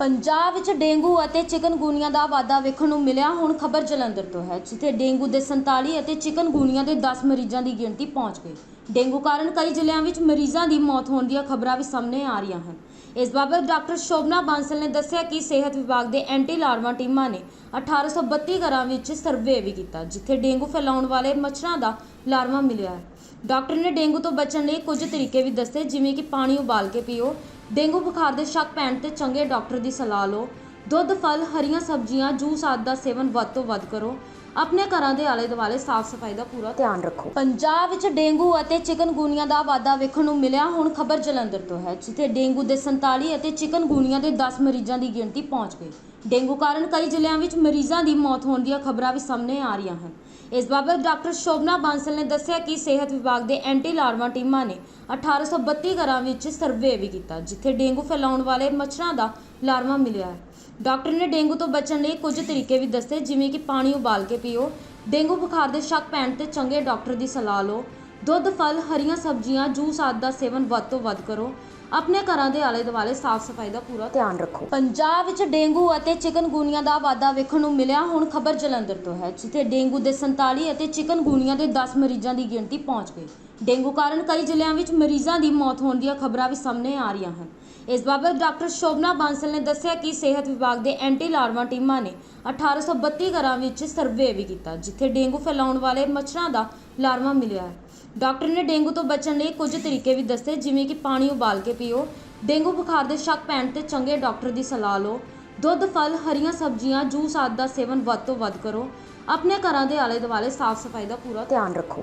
ਪੰਜਾਬ ਵਿੱਚ ਡੇਂਗੂ ਅਤੇ ਚਿਕਨਗੁਨੀਆ ਦਾ ਵਾਧਾ ਵੇਖਣ ਨੂੰ ਮਿਲਿਆ। ਹੁਣ ਖਬਰ ਜਲੰਧਰ ਤੋਂ ਹੈ। ਜਿੱਥੇ ਡੇਂਗੂ ਦੇ 47 ਅਤੇ ਚਿਕਨਗੁਨੀਆ ਦੇ 10 ਮਰੀਜ਼ਾਂ ਦੀ ਗਿਣਤੀ ਪਹੁੰਚ ਗਈ। ਡੇਂਗੂ ਕਾਰਨ ਕਈ ਜ਼ਿਲ੍ਹਿਆਂ ਵਿੱਚ ਮਰੀਜ਼ਾਂ ਦੀ ਮੌਤ ਹੋਣ ਦੀਆਂ ਖਬਰਾਂ ਵੀ ਸਾਹਮਣੇ ਆ ਰਹੀਆਂ ਹਨ। ਇਸ ਬਾਬਤ ਡਾਕਟਰ ਸ਼ੋਭਨਾ ਬਾਂਸਲ ਨੇ ਦੱਸਿਆ ਕਿ ਸਿਹਤ ਵਿਭਾਗ ਦੇ ਐਂਟੀ ਲਾਰਵਾ ਟੀਮਾਂ ਨੇ 1832 ਘਰਾਂ ਵਿੱਚ ਸਰਵੇ ਵੀ ਕੀਤਾ, ਜਿੱਥੇ ਡੇਂਗੂ ਫੈਲਾਉਣ ਵਾਲੇ ਮੱਛਰਾਂ ਦਾ ਲਾਰਵਾ ਮਿਲਿਆ ਹੈ। ਡਾਕਟਰ ਨੇ ਡੇਂਗੂ ਤੋਂ ਬਚਣ ਲਈ ਕੁਝ ਤਰੀਕੇ ਵੀ ਦੱਸੇ, ਜਿਵੇਂ ਕਿ ਪਾਣੀ ਉਬਾਲ ਕੇ ਪੀਓ, ਡੇਂਗੂ ਬੁਖਾਰ ਦੇ ਸ਼ੱਕ ਪੈਣ ਤੇ ਚੰਗੇ ਡਾਕਟਰ ਦੀ ਸਲਾਹ ਲਓ, ਦੁੱਧ, ਫਲ, ਹਰੀਆਂ ਸਬਜ਼ੀਆਂ, ਜੂਸ ਆਦਿ ਦਾ ਸੇਵਨ ਵੱਧ ਤੋਂ ਵੱਧ ਕਰੋ ਆਪਣੇ ਘਰਾਂ ਦੇ ਆਲੇ ਦੁਆਲੇ ਸਾਫ਼ ਸਫ਼ਾਈ ਦਾ ਪੂਰਾ ਧਿਆਨ ਰੱਖੋ। ਪੰਜਾਬ ਵਿੱਚ ਡੇਂਗੂ ਅਤੇ ਚਿਕਨਗੁਨੀਆ ਦਾ ਵਾਧਾ ਵੇਖਣ ਨੂੰ ਮਿਲਿਆ। ਹੁਣ ਖਬਰ ਜਲੰਧਰ ਤੋਂ ਹੈ ਜਿੱਥੇ ਡੇਂਗੂ ਦੇ 47 ਅਤੇ ਚਿਕਨਗੁਨੀਆ ਦੇ 10 ਮਰੀਜ਼ਾਂ ਦੀ ਗਿਣਤੀ ਪਹੁੰਚ ਗਈ। ਡੇਂਗੂ ਕਾਰਨ ਕਈ ਜ਼ਿਲ੍ਹਿਆਂ ਵਿੱਚ ਮਰੀਜ਼ਾਂ ਦੀ ਮੌਤ ਹੋਣ ਦੀਆਂ ਖਬਰਾਂ ਵੀ ਸਾਹਮਣੇ ਆ ਰਹੀਆਂ ਹਨ। ਇਸ ਬਾਬਤ ਡਾਕਟਰ ਸ਼ੋਭਨਾ ਬਾਂਸਲ ਨੇ ਦੱਸਿਆ ਕਿ ਸਿਹਤ ਵਿਭਾਗ ਦੇ ਐਂਟੀ ਲਾਰਵਾ ਟੀਮਾਂ ਨੇ 1832 ਘਰਾਂ ਵਿੱਚ ਸਰਵੇ ਵੀ ਕੀਤਾ ਜਿੱਥੇ ਡੇਂਗੂ ਫੈਲਾਉਣ ਵਾਲੇ ਮੱਛਰਾਂ ਦਾ ਲਾਰਵਾ ਮਿਲਿਆ ਹੈ। ਡਾਕਟਰ ਨੇ ਡੇਂਗੂ ਤੋਂ ਬਚਣ ਲਈ ਕੁਝ ਤਰੀਕੇ ਵੀ ਦੱਸੇ ਜਿਵੇਂ ਕਿ ਪਾਣੀ ਉਬਾਲ ਕੇ ਪੀਓ ਡੇਂਗੂ ਬੁਖਾਰ ਦੇ ਸ਼ੱਕ ਪੈਣ ਤੇ ਚੰਗੇ ਡਾਕਟਰ ਦੀ ਸਲਾਹ ਲਓ। ਦੁੱਧ ਫਲ ਹਰੀਆਂ ਸਬਜ਼ੀਆਂ ਜੂਸ ਆਦਿ ਦਾ ਸੇਵਨ ਵੱਧ ਤੋਂ ਵੱਧ ਕਰੋ। ਆਪਣੇ ਘਰਾਂ ਦੇ ਆਲੇ ਦੁਆਲੇ ਸਾਫ਼ ਸਫ਼ਾਈ ਦਾ ਪੂਰਾ ਧਿਆਨ ਰੱਖੋ। ਪੰਜਾਬ ਵਿੱਚ ਡੇਂਗੂ ਅਤੇ ਚਿਕਨਗੁਨੀਆ ਦਾ ਵਾਧਾ ਵੇਖਣ ਨੂੰ ਮਿਲਿਆ। ਹੁਣ ਖਬਰ ਜਲੰਧਰ ਤੋਂ ਹੈ ਜਿੱਥੇ ਡੇਂਗੂ ਦੇ 47 ਅਤੇ ਚਿਕਨਗੁਨੀਆ ਦੇ 10 ਮਰੀਜ਼ਾਂ ਦੀ ਗਿਣਤੀ ਪਹੁੰਚ ਗਈ। ਡੇਂਗੂ ਕਾਰਨ ਕਈ ਜ਼ਿਲ੍ਹਿਆਂ ਵਿੱਚ ਮਰੀਜ਼ਾਂ ਦੀ ਮੌਤ ਹੋਣ ਦੀਆਂ ਖਬਰਾਂ ਵੀ ਸਾਹਮਣੇ ਆ ਰਹੀਆਂ ਹਨ। ਇਸ ਬਾਬਤ ਡਾਕਟਰ ਸ਼ੋਭਨਾ ਬਾਂਸਲ ਨੇ ਦੱਸਿਆ ਕਿ ਸਿਹਤ ਵਿਭਾਗ ਦੇ ਐਂਟੀ ਲਾਰਵਾ ਟੀਮਾਂ ਨੇ 1832 ਘਰਾਂ ਵਿੱਚ ਸਰਵੇ ਵੀ ਕੀਤਾ, ਜਿੱਥੇ ਡੇਂਗੂ ਫੈਲਾਉਣ ਵਾਲੇ ਮੱਛਰਾਂ ਦਾ ਲਾਰਵਾ ਮਿਲਿਆ ਹੈ। ਡਾਕਟਰ ਨੇ ਡੇਂਗੂ ਤੋਂ ਬਚਣ ਲਈ ਕੁਝ ਤਰੀਕੇ ਵੀ ਦੱਸੇ, ਜਿਵੇਂ ਕਿ ਪਾਣੀ ਉਬਾਲ ਕੇ ਪੀਓ, ਡੇਂਗੂ ਬੁਖਾਰ ਦੇ ਸ਼ੱਕ ਪੈਣ ਤੇ ਚੰਗੇ ਡਾਕਟਰ ਦੀ ਸਲਾਹ ਲਓ, ਦੁੱਧ, ਫਲ, ਹਰੀਆਂ ਸਬਜ਼ੀਆਂ, ਜੂਸ ਆਦਿ ਦਾ ਸੇਵਨ ਵੱਧ ਤੋਂ ਵੱਧ ਕਰੋ, ਆਪਣੇ ਘਰਾਂ ਦੇ ਆਲੇ ਦੁਆਲੇ ਸਾਫ਼ ਸਫ਼ਾਈ ਦਾ ਪੂਰਾ ਧਿਆਨ ਰੱਖੋ।